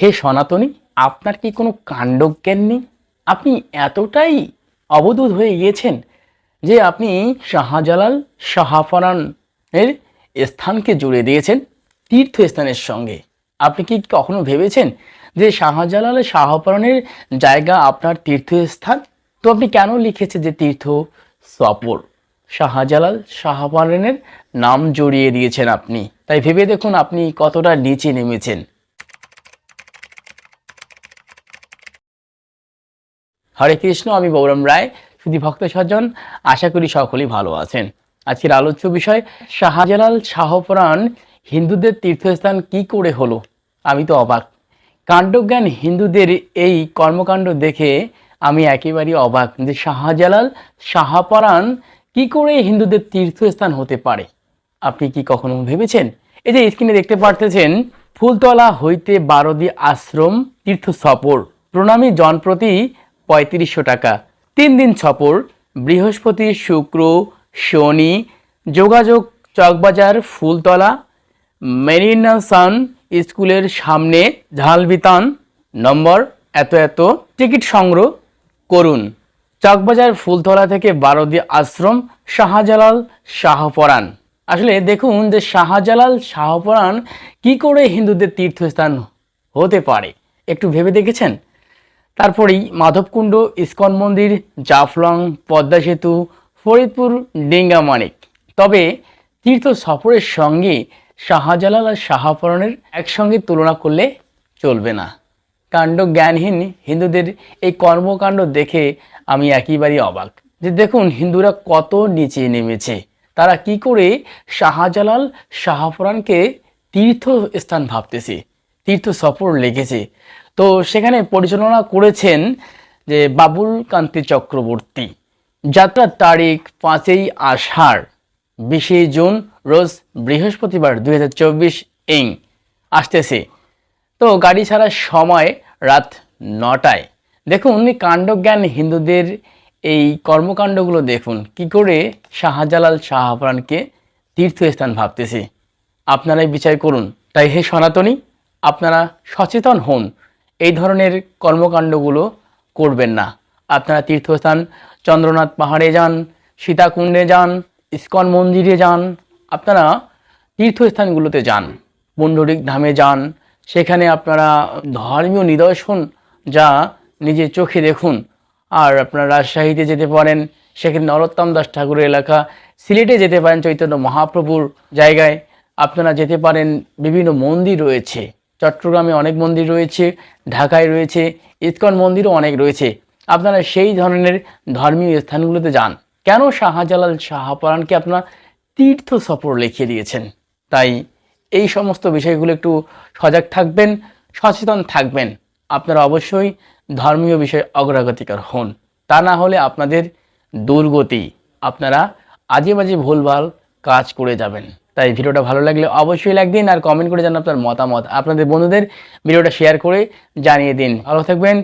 হে সনাতনী, আপনার কি কোনো কাণ্ডজ্ঞান নেই? আপনি এতটাই অবদূত হয়ে গিয়েছেন যে আপনি শাহজালাল শাহপরানের স্থানকে জুড়ে দিয়েছেন তীর্থস্থানের সঙ্গে। আপনি কি কখনো ভেবেছেন যে শাহজালাল শাহপরানের জায়গা আপনার তীর্থস্থান? তো আপনি কেন লিখেছেন যে তীর্থ সফর? শাহজালাল শাহপরানের নাম জড়িয়ে দিয়েছেন আপনি। তাই ভেবে দেখুন আপনি কতটা নিচে নেমেছেন। হরে কৃষ্ণ, আমি গৌরম রায়, শুধু ভক্ত সজ্জন আশা করি সকলেই ভালো আছেন। আজকের আলোচ্য বিষয়, শাহজালাল শাহপুরাণ হিন্দুদের তীর্থস্থান কি করে হলো? আমি তো অবাক। কাণ্ডজ্ঞান হিন্দুদের এই কর্মকাণ্ড দেখে আমি একেবারেই অবাক যে শাহজালাল শাহপরাণ কি করে হিন্দুদের তীর্থস্থান হতে পারে। আপনি কি কখনো ভেবেছেন? এই যে স্ক্রিনে দেখতে পারতেছেন, ফুলতলা হইতে বারদি আশ্রম তীর্থ সফর। প্রণামী জনপ্রতি পঁয়ত্রিশশো টাকা। তিন দিন সফর বৃহস্পতি, শুক্র, শনি, যোগাযোগ, চকবাজার, ফুলতলা মেরিনা সান স্কুলের সামনে ঝালবিতান নম্বর, এত এত, টিকিট সংগ্রহ করুন। চকবাজার ফুলতলা থেকে বারদি আশ্রম, শাহজালাল শাহপরাণ। আসলে দেখুন যে শাহজালাল শাহপরাণ কি করে হিন্দুদের তীর্থস্থান হতে পারে। একটু ভেবে দেখেছেন? তারপরেই মাধবকুণ্ড, ইস্কন মন্দির, জাফলং, পদ্মা সেতু, ফরিদপুর ডিঙ্গামানিক তবে তীর্থ সফরের সঙ্গে শাহজালাল আর শাহপরণের একসঙ্গে তুলনা করলে চলবে না। কাণ্ড জ্ঞানহীন হিন্দুদের এই কর্মকাণ্ড দেখে আমি একেবারেই অবাক। যে দেখুন, হিন্দুরা কত নিচে নেমেছে। তারা কি করে শাহজালাল শাহপুরাণকে তীর্থস্থান ভাবতেছে, তীর্থ সফর লেগেছে। তো সেখানে পরিচালনা করেছেন যে বাবুল কান্তি চক্রবর্তী। যাত্রার তারিখ পাঁচই আষাঢ় বিশে জুন, রোজ বৃহস্পতিবার দুই হাজার চব্বিশ ইং, আসতেছে। তো গাড়ি ছাড়ার সময় রাত নটায়। দেখুন কাণ্ডজ্ঞান হিন্দুদের এই কর্মকাণ্ডগুলো দেখুন। কি করে শাহজালাল শাহপুরাণকে তীর্থস্থান ভাবতেছে। আপনারাই বিচার করুন। তাই হে সনাতনী, আপনারা সচেতন হন। এই ধরনের কর্মকাণ্ডগুলো করবেন না। আপনারা তীর্থস্থান, চন্দ্রনাথ পাহাড়ে যান, সীতাকুণ্ডে যান, ইস্কন মন্দিরে যান, আপনারা তীর্থস্থানগুলোতে যান, পুণ্ডরিক ধামে যান, সেখানে আপনারা ধর্মীয় নিদর্শন যা নিজের চোখে দেখুন, আর আপনারা রাজশাহীতে যেতে পারেন, সেখানে নরোত্তম দাস ঠাকুরের এলাকা, সিলেটে যেতে পারেন চৈতন্য মহাপ্রভুর জায়গায়, আপনারা যেতে পারেন, বিভিন্ন মন্দির রয়েছে। চট্টগ্রামে অনেক মন্দির রয়েছে, ঢাকায় রয়েছে, ইস্কন মন্দিরও অনেক রয়েছে। আপনারা সেই ধরনের ধর্মীয় স্থানগুলোতে যান। কেন শাহজালাল শাহপরাণকে আপনার তীর্থ সফর লিখিয়ে দিয়েছেন? তাই এই সমস্ত বিষয়গুলো একটু সজাগ থাকবেন, সচেতন থাকবেন। আপনারা অবশ্যই ধর্মীয় বিষয়ে অগ্রগতিকর হন। তা না হলে আপনাদের দুর্গতি, আপনারা আজে বাজে ভুলভাল কাজ করে যাবেন। তাই ভিডিওটা ভালো লাগলে অবশ্যই লাইক দিন আর কমেন্ট করে জানান আপনার মতামত। আপনাদের বন্ধুদের ভিডিওটা শেয়ার করে জানিয়ে দিন। ভালো থাকবেন,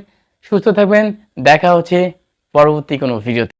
সুস্থ থাকবেন, দেখা হচ্ছে পরবর্তী কোনো ভিডিওতে